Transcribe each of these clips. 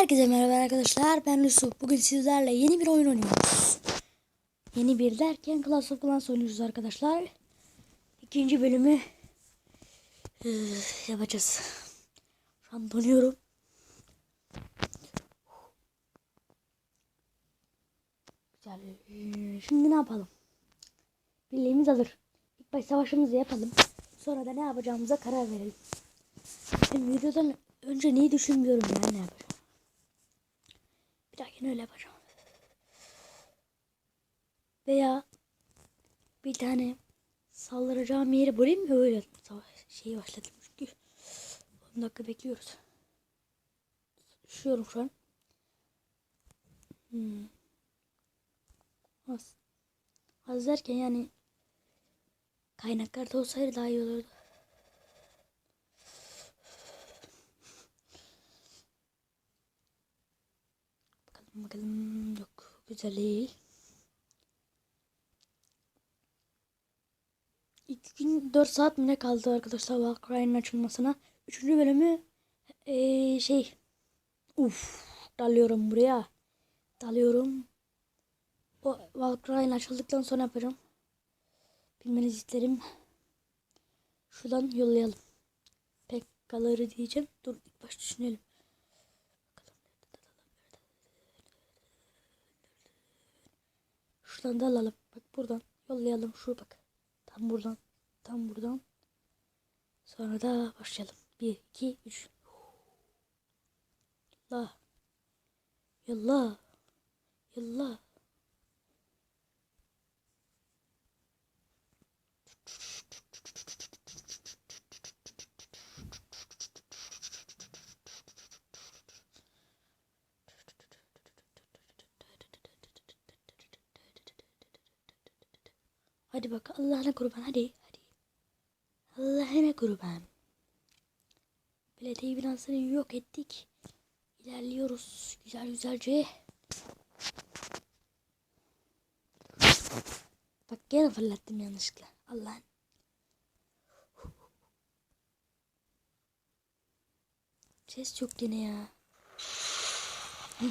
Herkese merhaba arkadaşlar. Ben Yusuf. Bugün sizlerle yeni bir oyun oynuyoruz. Yeni bir derken Clash of Clans oynuyoruz arkadaşlar. İkinci bölümü eee, yapacağız. Şu an donuyorum. Güzel. Eee, Şimdi ne yapalım? Birliğimiz hazır. İlk baş savaşımızı yapalım. Sonra da ne yapacağımıza karar verelim. Ben videodan önce neyi düşünmüyorum ya ne yapacağım. Dahakine öyle yapacağım. Veya bir tane saldıracağım yeri bulayım mı öyle şeyi başladım çünkü 10 dakika bekliyoruz. Üşüyorum şu an. Hmm. Az. Az derken yani kaynaklarda olsaydı daha iyi olurdu. Bakalım. Yok güzel değil. İlk gün 4 saat mi ne kaldı arkadaşlar Valkyrie'nin açılmasına. Üçüncü bölümü eee, şey uf dalıyorum buraya. Dalıyorum. O Valkyrie'nin açıldıktan sonra yapacağım. Bilmenizi isterim. Şuradan yollayalım. Pekkaları diyeceğim. Dur ilk baş düşünelim. Şuradan da alalım. Bak buradan yollayalım. Şu bak. Tam buradan. Tam buradan. Sonra da başlayalım. 1, 2, 3. Yallah. Yallah. Yallah. Hadi bak Allah'ına kurban hadi hadi. Allah'ına kurban. Belediye binasını yok ettik. İlerliyoruz güzel güzelce. Bak gene fırlattım yanlışlıkla. Allah'ın. Ses çok gene ya. Hı.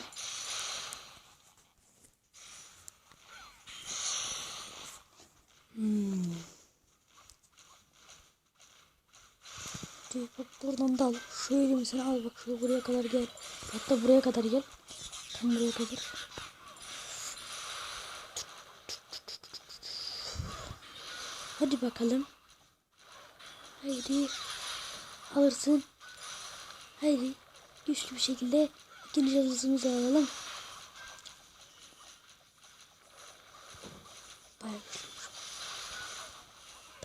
Hadi bak buradan da al. Şöyle mesela al bak şu buraya kadar gel. Hatta buraya kadar gel. Tam buraya kadar. Hadi bakalım. Haydi. Alırsın. Haydi. Güçlü bir şekilde ikinci yazısımızı alalım. Bayağı güçlüymüş.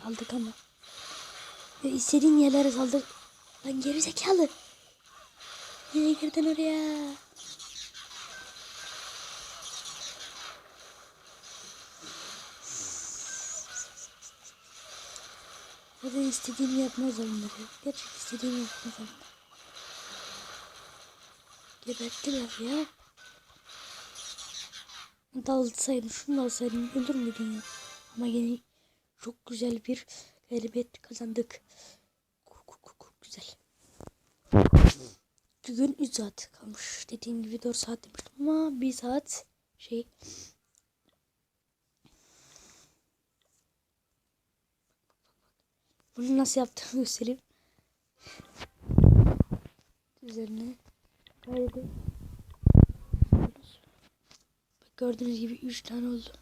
Daldık ama. Ya istediğin yerlere saldır. Lan geri zekalı. Nereye girdin oraya? Ya da istediğimi yapmaz onları. Gerçek istediğimi yapmaz onları. Geberttiler ya. Dalsaydın şunu da alsaydın ölür müydün ya? Ama yine çok güzel bir galibiyet kazandık. Güzel. Bugün 3 saat kalmış. Dediğim gibi 4 saat demiştim ama 1 saat şey Bunu nasıl yaptığımı göstereyim. Üzerine kaydı. Gördüğünüz gibi 3 tane oldu.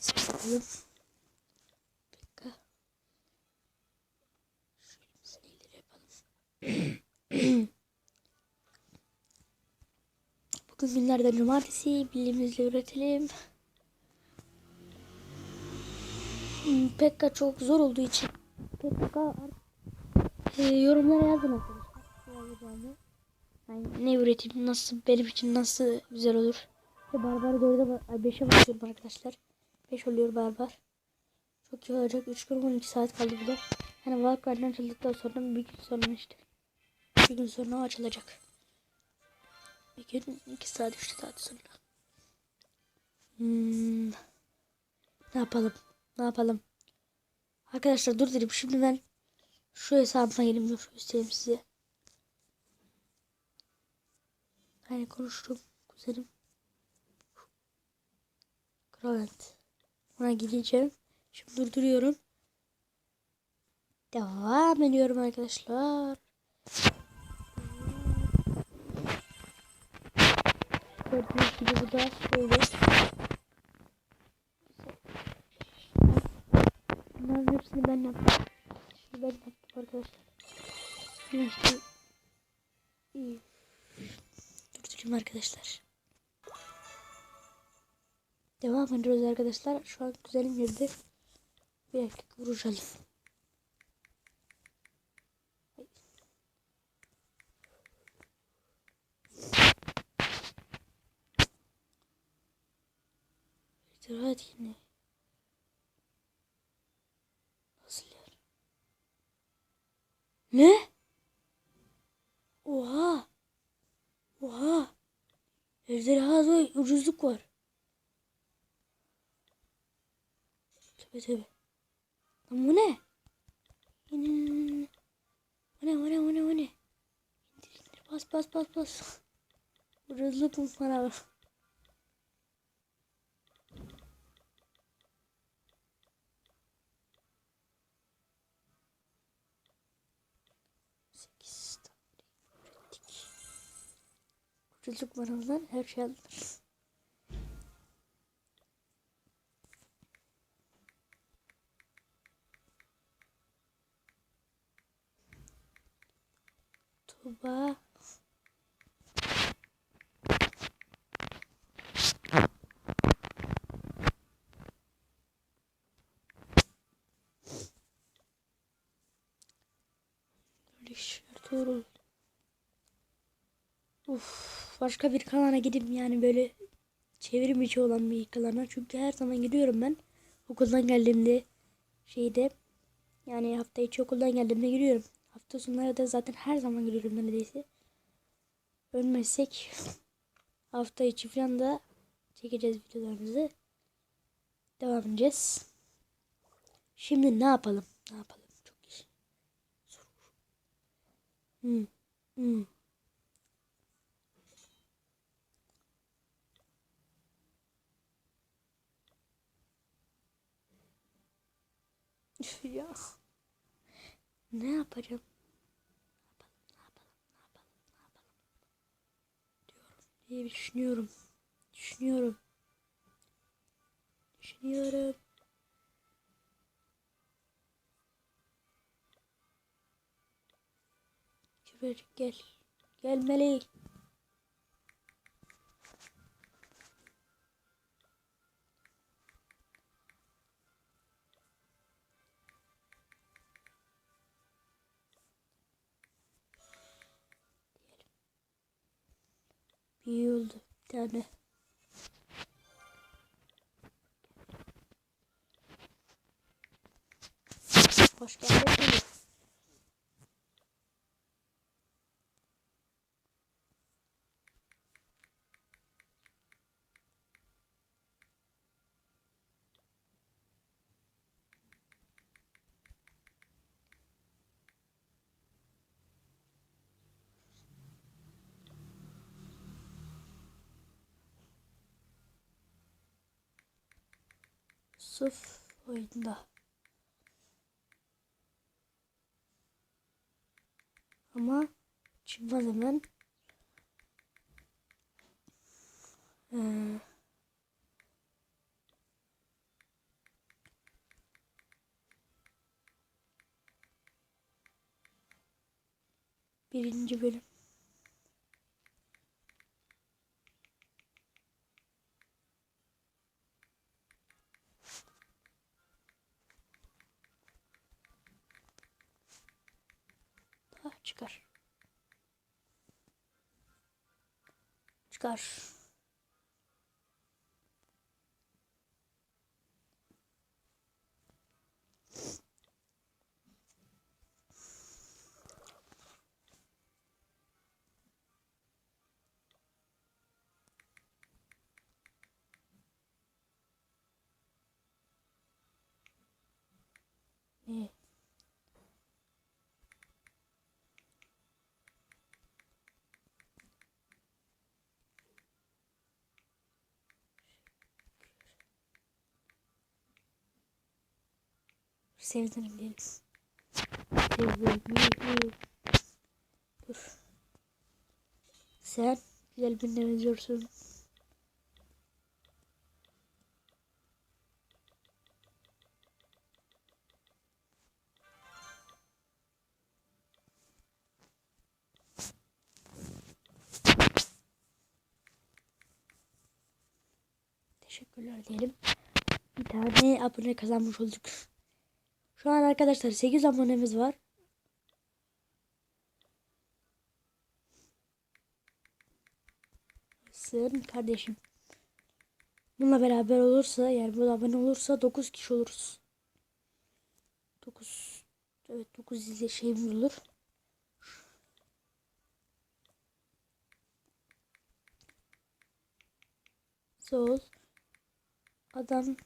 Sıkalım. dakika. Şöyle sayıları yapalım. Bugün günlerden cumartesi. Bilimizle üretelim. Hmm, Pekka çok zor olduğu için Pekka e, yorumlara yazın arkadaşlar. Yani ne üreteyim nasıl benim için nasıl güzel olur. Barbar 4'e 5'e basıyorum arkadaşlar. 5 oluyor Barbar. Çok iyi olacak. 3 gün 12 saat kaldı burada. Yani Valkyrie'den açıldıktan sonra bir gün sonra işte. Bir gün sonra açılacak. Bir gün 2 saat 3 saat sonra. Hmm. Ne yapalım? Ne yapalım? Arkadaşlar dur dedim. Şimdi ben şu hesabıma geleyim. Dur göstereyim size. Yani konuşurum kuzenim. Kralent. Ona gideceğim. Şimdi durduruyorum. Devam ediyorum arkadaşlar. Gördüğünüz gibi bu da böyle. Bunların hepsini ben yaptım. Şimdi ben yaptım arkadaşlar. Şimdi işte iyi. Durdurayım arkadaşlar. Devam ediyoruz arkadaşlar. Şu an güzelim girdi. Bir dakika vuracağım. Hadi yine. Nasıl yer? Ne? Oha. Oha. Ejderha ucuzluk var. Tövbe tövbe. Lan bu ne? Yine. Bu ne bu ne bu ne bu ne? İndir indir bas bas bas bas. Ucuzluk mu bak. Ucuzluk var ondan her şey alınır. Tuba. Ertuğrul. Uf, başka bir kanala gidip yani böyle çevrim içi olan bir kanala çünkü her zaman gidiyorum ben okuldan geldiğimde şeyde yani hafta içi okuldan geldiğimde giriyorum. Hafta sonları da zaten her zaman giriyorum neredeyse. Ölmezsek hafta içi falan da çekeceğiz videolarımızı. Devam edeceğiz. Şimdi ne yapalım? Ne yapalım? Çok iyi. Hmm. Hmm. Ya. Ne yapacağım? Diye düşünüyorum. Düşünüyorum. Düşünüyorum. Şuraya gel. Gel meleğim. İyi oldu. Bir tane. Hoş geldin. Sırf oyunda. Ama çıkmaz hemen. Ee, birinci bölüm. Ha, çıkar. Çıkar. Ne? Diyelim. Sevinirim. Dur. Sen güzel birine benziyorsun. Teşekkürler diyelim. Bir tane abone kazanmış olduk. Şu an arkadaşlar 8 abonemiz var. Sığın kardeşim. Bununla beraber olursa yani bu abone olursa 9 kişi oluruz. 9 evet 9 izle şeyimiz olur. Sol adam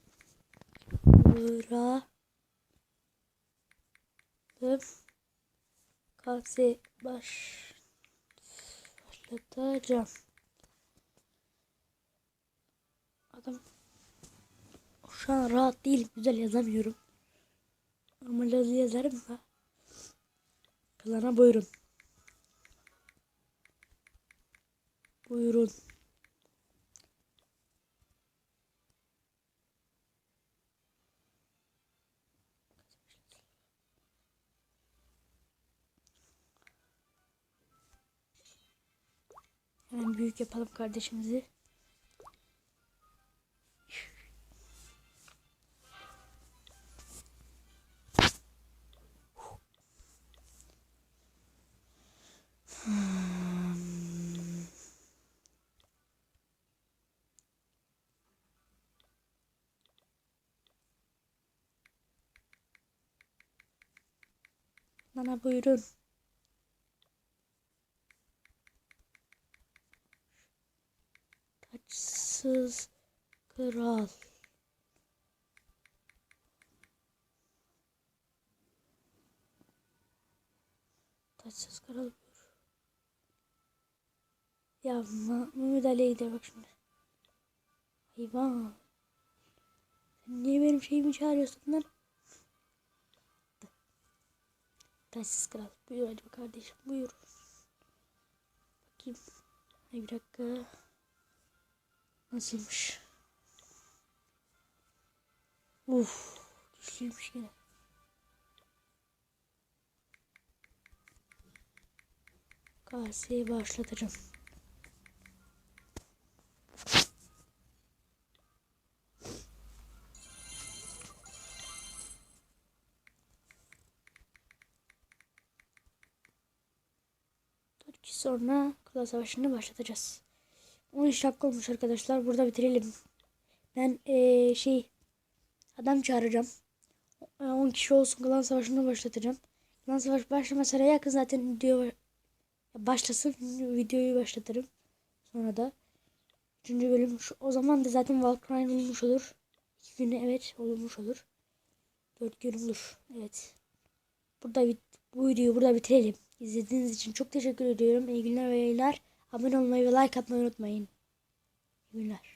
vuralım kase baş başlatacağım. Adam şu an rahat değil güzel yazamıyorum. Normal yazı yazarım da. Klana buyurun. Buyurun. Hemen büyük yapalım kardeşimizi. Bana buyurun. Taçsız kral. Taçsız kral. Ya Mehmet Ali'ye gider bak şimdi. Hayvan. Sen niye benim şeyimi çağırıyorsun lan? Taçsız kral. Buyur hadi kardeşim buyur. Bakayım. Ay bir dakika. Nasılmış? Uf. Güçlüymüş yine. Kaseyi. Türkiye sonra kula savaşını başlatacağız. 13 dakika olmuş arkadaşlar. Burada bitirelim. Ben eee, şey adam çağıracağım. Eee, 10 kişi olsun klan savaşını başlatacağım. Klan savaş başlamasına yakın zaten video ba- başlasın. Videoyu başlatırım. Sonra da 3. bölüm o zaman da zaten Valkyrie olmuş olur. 2 günü evet olmuş olur. 4 gün olur. Evet. Burada bu videoyu burada bitirelim. İzlediğiniz için çok teşekkür ediyorum. İyi günler ve yayınlar. Abone olmayı ve like atmayı unutmayın. İyi günler.